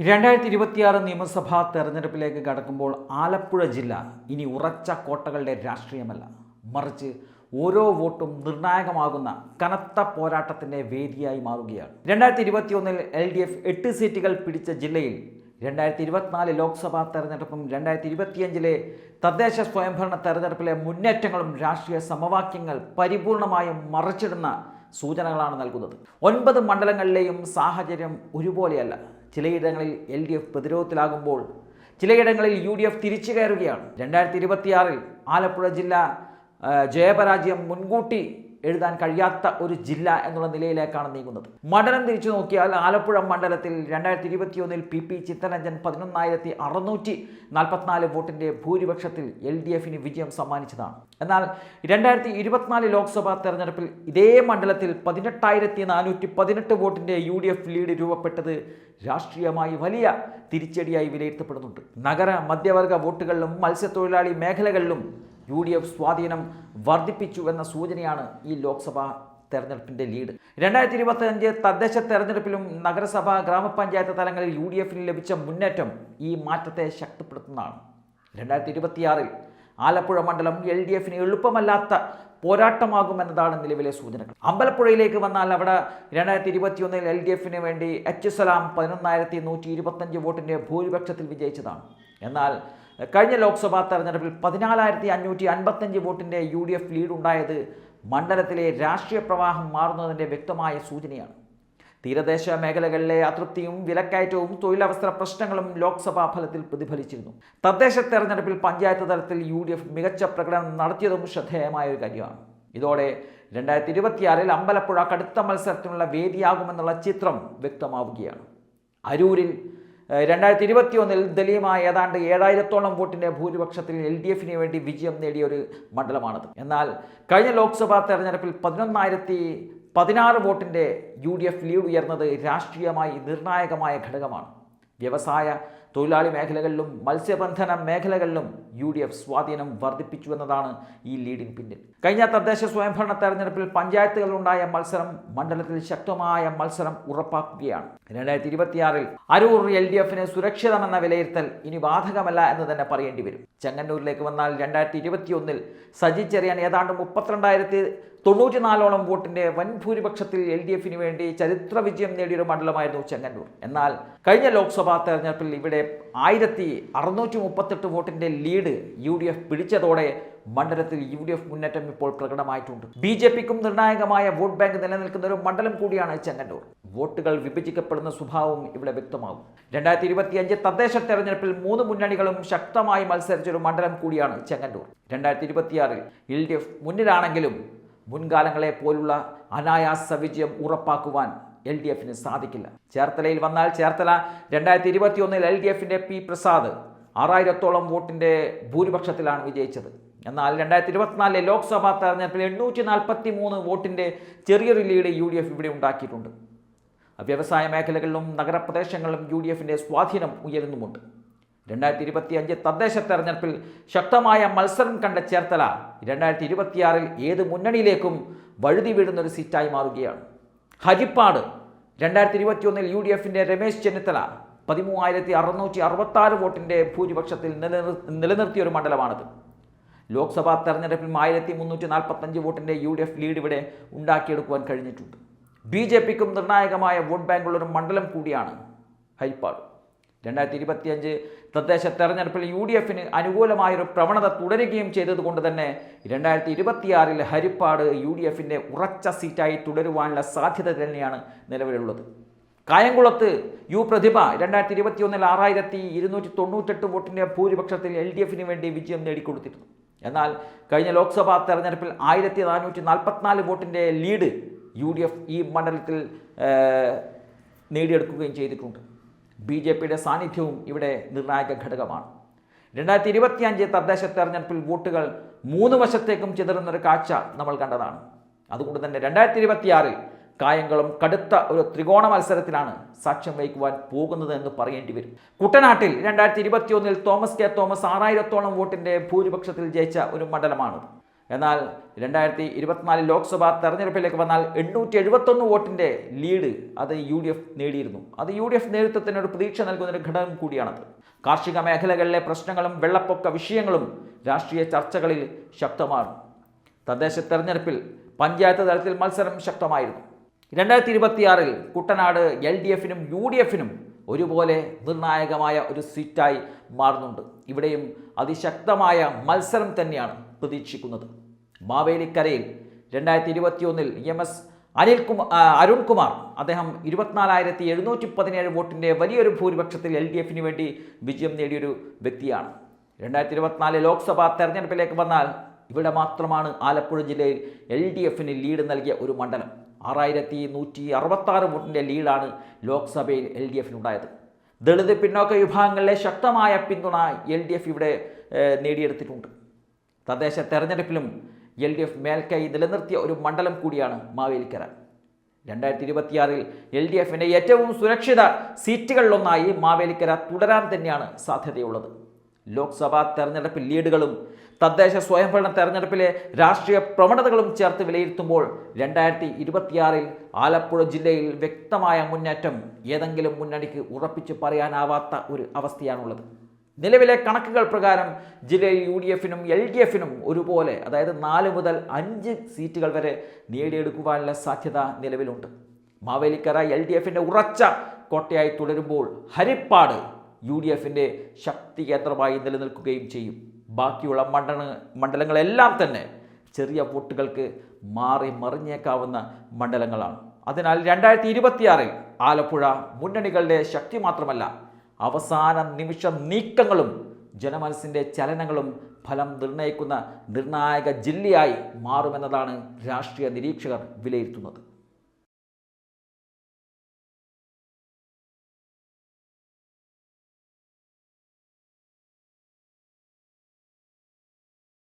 രണ്ടായിരത്തി ഇരുപത്തിയാറ് നിയമസഭാ തെരഞ്ഞെടുപ്പിലേക്ക് കടക്കുമ്പോൾ ആലപ്പുഴ ജില്ല ഇനി ഉറച്ച കോട്ടകളുടെ രാഷ്ട്രീയമല്ല. മറിച്ച് ഓരോ വോട്ടും നിർണായകമാകുന്ന കനത്ത പോരാട്ടത്തിന്റെ വേദിയായി മാറുകയാണ്. രണ്ടായിരത്തി ഇരുപത്തിയൊന്നിൽ എൽ ഡി എഫ് എട്ട് സീറ്റുകൾ പിടിച്ച ജില്ലയിൽ രണ്ടായിരത്തി ഇരുപത്തിനാല് ലോക്സഭാ തെരഞ്ഞെടുപ്പും രണ്ടായിരത്തി ഇരുപത്തിയഞ്ചിലെ തദ്ദേശ സ്വയംഭരണ തെരഞ്ഞെടുപ്പിലെ മുന്നേറ്റങ്ങളും രാഷ്ട്രീയ സമവാക്യങ്ങൾ പരിപൂർണമായും മറിച്ചിടുന്ന സൂചനകളാണ് നൽകുന്നത്. ഒൻപത് മണ്ഡലങ്ങളിലെയും സാഹചര്യം ഒരുപോലെയല്ല. ചിലയിടങ്ങളിൽ എൽ ഡി എഫ് പ്രതിരോധത്തിലാകുമ്പോൾ ചിലയിടങ്ങളിൽ യു ഡി എഫ് തിരിച്ചു കയറുകയാണ്. രണ്ടായിരത്തി ഇരുപത്തിയാറിൽ ആലപ്പുഴ ജില്ല ജയപരാജയം മുൻകൂട്ടി എഴുതാൻ കഴിയാത്ത ഒരു ജില്ല എന്നുള്ള നിലയിലേക്കാണ് നീങ്ങുന്നത്. മണ്ഡലം തിരിച്ചു നോക്കിയാൽ ആലപ്പുഴ മണ്ഡലത്തിൽ രണ്ടായിരത്തി ഇരുപത്തിയൊന്നിൽ പി പി ചിത്തരഞ്ജൻ പതിനൊന്നായിരത്തി അറുന്നൂറ്റി നാൽപ്പത്തിനാല് വോട്ടിന്റെ ഭൂരിപക്ഷത്തിൽ എൽ ഡി എഫിന് വിജയം സമ്മാനിച്ചതാണ്. എന്നാൽ രണ്ടായിരത്തി ഇരുപത്തിനാല് ലോക്സഭാ തെരഞ്ഞെടുപ്പിൽ ഇതേ മണ്ഡലത്തിൽ പതിനെട്ടായിരത്തി നാനൂറ്റി പതിനെട്ട് വോട്ടിന്റെ യു ഡി എഫ് ലീഡ് രൂപപ്പെട്ടത് രാഷ്ട്രീയമായി വലിയ തിരിച്ചടിയായി വിലയിരുത്തപ്പെടുന്നുണ്ട്. നഗര മധ്യവർഗ വോട്ടുകളിലും മത്സ്യത്തൊഴിലാളി മേഖലകളിലും യു ഡി എഫ് സ്വാധീനം വർദ്ധിപ്പിച്ചു എന്ന സൂചനയാണ് ഈ ലോക്സഭാ തെരഞ്ഞെടുപ്പിന്റെ ലീഡ്. രണ്ടായിരത്തി ഇരുപത്തി അഞ്ച് തദ്ദേശ തെരഞ്ഞെടുപ്പിലും നഗരസഭ ഗ്രാമപഞ്ചായത്ത് തലങ്ങളിൽ യു ഡി എഫിന് ലഭിച്ച മുന്നേറ്റം ഈ മാറ്റത്തെ ശക്തിപ്പെടുത്തുന്നതാണ്. രണ്ടായിരത്തി ഇരുപത്തിയാറിൽ ആലപ്പുഴ മണ്ഡലം എൽ ഡി എഫിന് എളുപ്പമല്ലാത്ത പോരാട്ടമാകുമെന്നതാണ് നിലവിലെ സൂചനകൾ. അമ്പലപ്പുഴയിലേക്ക് വന്നാൽ അവിടെ രണ്ടായിരത്തി ഇരുപത്തിയൊന്നിൽ എൽ ഡി എഫിന് വേണ്ടി എച്ച് സലാം പതിനൊന്നായിരത്തി നൂറ്റി ഇരുപത്തഞ്ച് വോട്ടിന്റെ ഭൂരിപക്ഷത്തിൽ വിജയിച്ചതാണ്. എന്നാൽ കഴിഞ്ഞ ലോക്സഭാ തെരഞ്ഞെടുപ്പിൽ പതിനാലായിരത്തി അഞ്ഞൂറ്റി അൻപത്തഞ്ച് വോട്ടിന്റെ യു ഡി എഫ് ലീഡ് ഉണ്ടായത് മണ്ഡലത്തിലെ രാഷ്ട്രീയ പ്രവാഹം മാറുന്നതിന്റെ വ്യക്തമായ സൂചനയാണ്. തീരദേശ മേഖലകളിലെ അതൃപ്തിയും വിലക്കയറ്റവും തൊഴിലവസര പ്രശ്നങ്ങളും ലോക്സഭാ ഫലത്തിൽ പ്രതിഫലിച്ചിരുന്നു. തദ്ദേശ തെരഞ്ഞെടുപ്പിൽ പഞ്ചായത്ത് തലത്തിൽ യു ഡി എഫ് മികച്ച പ്രകടനം നടത്തിയതും ശ്രദ്ധേയമായ ഒരു കാര്യമാണ്. ഇതോടെ രണ്ടായിരത്തി ഇരുപത്തിയാറിൽ അമ്പലപ്പുഴ കടുത്ത മത്സരത്തിനുള്ള വേദിയാകുമെന്നുള്ള ചിത്രം വ്യക്തമാവുകയാണ്. അരൂരിൽ ഏഹ്, ഇരുപത്തി ഒന്നിൽ ദലീയമായ ഏതാണ്ട് ഏഴായിരത്തോളം വോട്ടിന്റെ ഭൂരിപക്ഷത്തിൽ എൽ ഡി എഫിന് വേണ്ടി വിജയം നേടിയ ഒരു മണ്ഡലമാണത്. എന്നാൽ കഴിഞ്ഞ ലോക്സഭാ തെരഞ്ഞെടുപ്പിൽ പതിനൊന്നായിരത്തി പതിനാറ് വോട്ടിന്റെ യു ഡി എഫ് ലീഡ് ഉയർന്നത് രാഷ്ട്രീയമായി നിർണായകമായ ഘടകമാണ്. വ്യവസായ തൊഴിലാളി മേഖലകളിലും മത്സ്യബന്ധന മേഖലകളിലും യു ഡി എഫ് സ്വാധീനം വർദ്ധിപ്പിച്ചുവെന്നതാണ് ഈ ലീഡിന് പിന്നിൽ. കഴിഞ്ഞ തദ്ദേശ സ്വയംഭരണ തെരഞ്ഞെടുപ്പിൽ പഞ്ചായത്തുകളിലുണ്ടായ മത്സരം മണ്ഡലത്തിൽ ശക്തമായ മത്സരം ഉറപ്പാക്കുകയാണ്. രണ്ടായിരത്തി ഇരുപത്തിയാറിൽ അരൂർ എൽ ഡി എഫിന് സുരക്ഷിതമെന്ന വിലയിരുത്തൽ ഇനി ബാധകമല്ല എന്ന് തന്നെ പറയേണ്ടി വരും. ചെങ്ങന്നൂരിലേക്ക് വന്നാൽ രണ്ടായിരത്തി ഇരുപത്തിയൊന്നിൽ സജി ചെറിയാൻ ഏതാണ്ട് മുപ്പത്തിരണ്ടായിരത്തി തൊണ്ണൂറ്റിനാലോളം വോട്ടിന്റെ വൻ ഭൂരിപക്ഷത്തിൽ എൽ ഡി എഫിന് വേണ്ടി ചരിത്ര വിജയം നേടിയൊരു മണ്ഡലമായിരുന്നു ചെങ്ങന്നൂർ. എന്നാൽ കഴിഞ്ഞ ലോക്സഭാ തെരഞ്ഞെടുപ്പിൽ ഇവിടെ ആയിരത്തി അറുന്നൂറ്റി മുപ്പത്തെട്ട് വോട്ടിന്റെ ലീഡ് യു ഡി എഫ് പിടിച്ചതോടെ മണ്ഡലത്തിൽ യു ഡി എഫ് മുന്നേറ്റം ഇപ്പോൾ പ്രകടമായിട്ടുണ്ട്. ബി ജെ പിക്കും നിർണായകമായ വോട്ട് ബാങ്ക് നിലനിൽക്കുന്ന ഒരു മണ്ഡലം കൂടിയാണ് ചെങ്ങന്നൂർ. വോട്ടുകൾ വിഭജിക്കപ്പെടുന്ന സ്വഭാവവും ഇവിടെ വ്യക്തമാകും. രണ്ടായിരത്തി ഇരുപത്തിയഞ്ച് തദ്ദേശ തെരഞ്ഞെടുപ്പിൽ മൂന്ന് മുന്നണികളും ശക്തമായി മത്സരിച്ച ഒരു മണ്ഡലം കൂടിയാണ് ചെങ്ങന്നൂർ. രണ്ടായിരത്തി ഇരുപത്തിയാറിൽ എൽ ഡി എഫ് മുന്നിലാണെങ്കിലും മുൻകാലങ്ങളെ പോലുള്ള അനായാസ വിജയം ഉറപ്പാക്കുവാൻ എൽ ഡി എഫിന് സാധിക്കില്ല. ചേർത്തലയിൽ വന്നാൽ ചേർത്തല രണ്ടായിരത്തി ഇരുപത്തി ഒന്നിൽ എൽ ഡി എഫിന്റെ പി പ്രസാദ് ആറായിരത്തോളം വോട്ടിന്റെ ഭൂരിപക്ഷത്തിലാണ് വിജയിച്ചത്. എന്നാൽ രണ്ടായിരത്തി ഇരുപത്തിനാലിലെ ലോക്സഭാ തെരഞ്ഞെടുപ്പിൽ എണ്ണൂറ്റി നാൽപ്പത്തി മൂന്ന് വോട്ടിന്റെ ചെറിയൊരു ലീഡ് യു ഡി എഫ് ഇവിടെ ഉണ്ടാക്കിയിട്ടുണ്ട്. വ്യവസായ മേഖലകളിലും നഗരപ്രദേശങ്ങളിലും യു ഡി എഫിന്റെ സ്വാധീനം ഉയരുന്നുമുണ്ട്. രണ്ടായിരത്തി ഇരുപത്തി അഞ്ച് തദ്ദേശ തെരഞ്ഞെടുപ്പിൽ ശക്തമായ മത്സരം കണ്ട ചേർത്തല രണ്ടായിരത്തി ഇരുപത്തിയാറിൽ ഏത് മുന്നണിയിലേക്കും വഴുതി വീഴുന്നൊരു സീറ്റായി മാറുകയാണ്. ഹരിപ്പാട്. രണ്ടായിരത്തി ഇരുപത്തിയൊന്നിൽ യു ഡി എഫിന്റെ രമേശ് ചെന്നിത്തല പതിമൂവായിരത്തി അറുന്നൂറ്റി അറുപത്താറ് വോട്ടിന്റെ ഭൂരിപക്ഷത്തിൽ നിലനിർ നിലനിർത്തിയ ഒരു മണ്ഡലമാണിത്. ലോക്സഭാ തെരഞ്ഞെടുപ്പിൽ ആയിരത്തി മുന്നൂറ്റി നാൽപ്പത്തഞ്ച് വോട്ടിന്റെ യു ഡി എഫ് ലീഡ് ഇവിടെ ഉണ്ടാക്കിയെടുക്കുവാൻ കഴിഞ്ഞിട്ടുണ്ട്. ബി ജെ പിക്കും നിർണായകമായ വോട്ട് ബാങ്കുള്ള ഒരു മണ്ഡലം കൂടിയാണ് ഹരിപ്പാട്. രണ്ടായിരത്തി ഇരുപത്തിയഞ്ച് തദ്ദേശ തെരഞ്ഞെടുപ്പിൽ യു ഡി എഫിന് അനുകൂലമായൊരു പ്രവണത തുടരുകയും ചെയ്തതുകൊണ്ട് തന്നെ രണ്ടായിരത്തി ഇരുപത്തിയാറിൽ ഹരിപ്പാട് യു ഡി എഫിന്റെ ഉറച്ച സീറ്റായി തുടരുവാനുള്ള സാധ്യത തന്നെയാണ് നിലവിലുള്ളത്. കായംകുളത്ത് യു പ്രതിഭ രണ്ടായിരത്തി ഇരുപത്തിയൊന്നിൽ ആറായിരത്തി ഇരുന്നൂറ്റി തൊണ്ണൂറ്റെട്ട് വോട്ടിന്റെ ഭൂരിപക്ഷത്തിൽ എൽ ഡി എഫിന് വേണ്ടി വിജയം നേടിക്കൊടുത്തിരുന്നു. എന്നാൽ കഴിഞ്ഞ ലോക്സഭാ തെരഞ്ഞെടുപ്പിൽ ആയിരത്തി നാനൂറ്റി നാൽപ്പത്തിനാല് വോട്ടിന്റെ ലീഡ് യു ഡി എഫ് ഈ മണ്ഡലത്തിൽ നേടിയെടുക്കുകയും ചെയ്തിട്ടുണ്ട്. ബി ജെ പിയുടെ സാന്നിധ്യവും ഇവിടെ നിർണായക ഘടകമാണ്. രണ്ടായിരത്തി ഇരുപത്തിയഞ്ച് തദ്ദേശ തെരഞ്ഞെടുപ്പിൽ വോട്ടുകൾ മൂന്ന് വശത്തേക്കും ചിതറുന്നൊരു കാഴ്ച നമ്മൾ കണ്ടതാണ്. അതുകൊണ്ട് തന്നെ രണ്ടായിരത്തി ഇരുപത്തിയാറിൽ കായംകുളം കടുത്ത ഒരു ത്രികോണ മത്സരത്തിലാണ് സാക്ഷ്യം വഹിക്കുവാൻ പോകുന്നത് എന്ന് പറയേണ്ടി വരും. കുട്ടനാട്ടിൽ രണ്ടായിരത്തി ഇരുപത്തിയൊന്നിൽ തോമസ് കെ തോമസ് ആറായിരത്തോളം വോട്ടിന്റെ ഭൂരിപക്ഷത്തിൽ ജയിച്ച ഒരു മണ്ഡലമാണത്. എന്നാൽ രണ്ടായിരത്തി ഇരുപത്തിനാല് ലോക്സഭാ തെരഞ്ഞെടുപ്പിലേക്ക് വന്നാൽ എണ്ണൂറ്റി എഴുപത്തൊന്ന് വോട്ടിന്റെ ലീഡ് അത് യു ഡി എഫ് നേടിയിരുന്നു. അത് യു ഡി എഫ് നേതൃത്വത്തിന് ഒരു പ്രതീക്ഷ നൽകുന്നൊരു ഘടകം കൂടിയാണത്. കാർഷിക മേഖലകളിലെ പ്രശ്നങ്ങളും വെള്ളപ്പൊക്ക വിഷയങ്ങളും രാഷ്ട്രീയ ചർച്ചകളിൽ ശക്തമാണ് തദ്ദേശ തെരഞ്ഞെടുപ്പിൽ പഞ്ചായത്ത് തലത്തിൽ മത്സരം ശക്തമായിരുന്നു. രണ്ടായിരത്തി ഇരുപത്തിയാറിൽ കുട്ടനാട് എൽ ഡി എഫിനും യു ഡി എഫിനും ഒരുപോലെ നിർണായകമായ ഒരു സീറ്റായി മാറുന്നുണ്ട്. ഇവിടെയും അതിശക്തമായ മത്സരം തന്നെയാണ്. പ്രതീക്ഷിക്കുന്നത്. മാവേലിക്കരയിൽ രണ്ടായിരത്തി ഇരുപത്തിയൊന്നിൽ എം എസ് അനിൽകുമാർ അരുൺകുമാർ അദ്ദേഹം ഇരുപത്തിനാലായിരത്തി എഴുന്നൂറ്റി പതിനേഴ് വോട്ടിന്റെ വലിയൊരു ഭൂരിപക്ഷത്തിൽ എൽ ഡി എഫിന് വേണ്ടി വിജയം നേടിയൊരു വ്യക്തിയാണ്. രണ്ടായിരത്തി ഇരുപത്തിനാല് ലോക്സഭാ തെരഞ്ഞെടുപ്പിലേക്ക് വന്നാൽ ഇവിടെ മാത്രമാണ് ആലപ്പുഴ ജില്ലയിൽ എൽ ഡി എഫിന് ലീഡ് നൽകിയ ഒരു മണ്ഡലം. ആറായിരത്തി നൂറ്റി അറുപത്താറ് വോട്ടിന്റെ ലീഡാണ് ലോക്സഭയിൽ എൽ ഡി എഫിനുണ്ടായത്. ദളിത് പിന്നോക്ക വിഭാഗങ്ങളിലെ ശക്തമായ പിന്തുണ എൽ ഡി എഫ് ഇവിടെ നേടിയെടുത്തിട്ടുണ്ട്. തദ്ദേശ തെരഞ്ഞെടുപ്പിലും എൽ ഡി എഫ് മേൽക്കൈ നിലനിർത്തിയ ഒരു മണ്ഡലം കൂടിയാണ് മാവേലിക്കര. രണ്ടായിരത്തി ഇരുപത്തിയാറിൽ എൽ ഡി എഫിന്റെ ഏറ്റവും സുരക്ഷിത സീറ്റുകളിലൊന്നായി മാവേലിക്കര തുടരാൻ തന്നെയാണ് സാധ്യതയുള്ളത്. ലോക്സഭാ തെരഞ്ഞെടുപ്പിൽ ലീഡുകളും തദ്ദേശ സ്വയംഭരണ തെരഞ്ഞെടുപ്പിലെ രാഷ്ട്രീയ പ്രവണതകളും ചേർത്ത് വിലയിരുത്തുമ്പോൾ രണ്ടായിരത്തി ഇരുപത്തിയാറിൽ ആലപ്പുഴ ജില്ലയിൽ വ്യക്തമായ മുന്നേറ്റം ഏതെങ്കിലും മുന്നണിക്ക് ഉറപ്പിച്ച് പറയാനാവാത്ത ഒരു അവസ്ഥയാണുള്ളത്. നിലവിലെ കണക്കുകൾ പ്രകാരം ജില്ലയിൽ യു ഡി എഫിനും എൽ ഡി എഫിനും ഒരുപോലെ അതായത് നാല് മുതൽ അഞ്ച് സീറ്റുകൾ വരെ നേടിയെടുക്കുവാനുള്ള സാധ്യത നിലവിലുണ്ട്. മാവേലിക്കര എൽ ഡി എഫിന്റെ ഉറച്ച കോട്ടയായി തുടരുമ്പോൾ ഹരിപ്പാട് യു ഡി എഫിന്റെ ശക്തി കേന്ദ്രമായി നിലനിൽക്കുകയും ചെയ്യും. ബാക്കിയുള്ള മണ്ഡല മണ്ഡലങ്ങളെല്ലാം തന്നെ ചെറിയ വോട്ടുകൾക്ക് മാറി മറിഞ്ഞേക്കാവുന്ന മണ്ഡലങ്ങളാണ്. അതിനാൽ രണ്ടായിരത്തി ഇരുപത്തിയാറിൽ ആലപ്പുഴ മുന്നണികളുടെ ശക്തി മാത്രമല്ല അവസാന നിമിഷ നീക്കങ്ങളും ജനമനസ്സിന്റെ ചലനങ്ങളും ഫലം നിർണയിക്കുന്ന നിർണായക ജില്ലയായി മാറുമെന്നതാണ് രാഷ്ട്രീയ നിരീക്ഷകർ വിലയിരുത്തുന്നത്.